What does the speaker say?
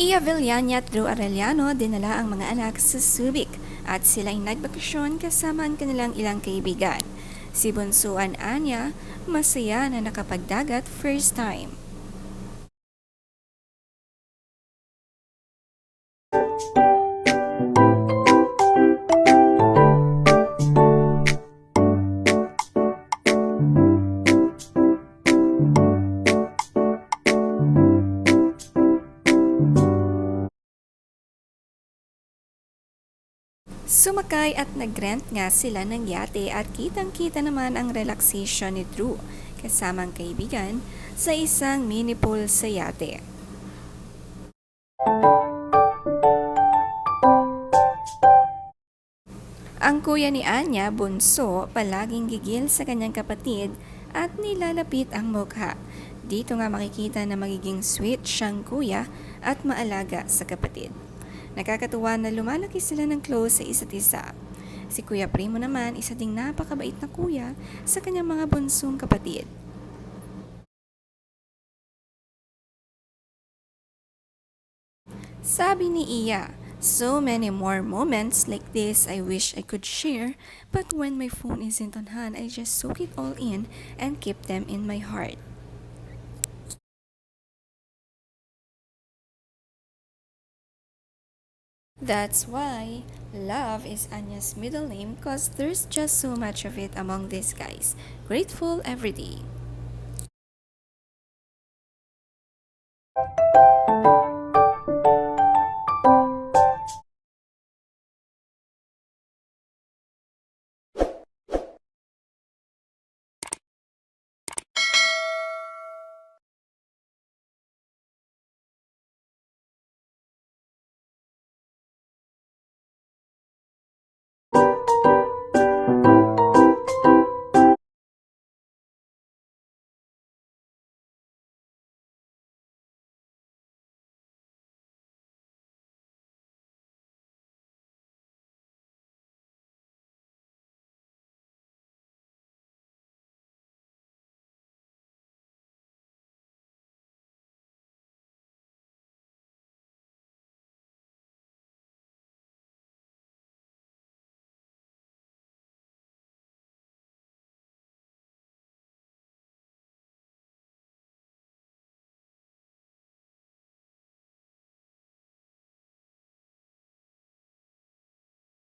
Villani at Drew Arellano dinala ang mga anak sa Subic at sila ay nagbakasyon kasama ang kanilang ilang kaibigan. Si Bunsuan Anya, masaya na nakapagdagat first time. Sumakay at nag-rent nga sila ng yate at kitang-kita naman ang relaxation ni Drew kasamang kaibigan sa isang mini pool sa yate. Ang kuya ni Anya, bunso, palaging gigil sa kanyang kapatid at nilalapit ang mukha. Dito nga makikita na magiging sweet siyang kuya at maalaga sa kapatid. Nakakatuwa na lumalaki sila ng close sa isa't isa. Si Kuya Primo naman, isa ding napakabait na kuya sa kanyang mga bunsong kapatid. Sabi ni Iya, so many more moments like this I wish I could share, but when my phone isn't on hand, I just soak it all in and keep them in my heart. That's why love is Anya's middle name because there's just so much of it among these guys. Grateful every day.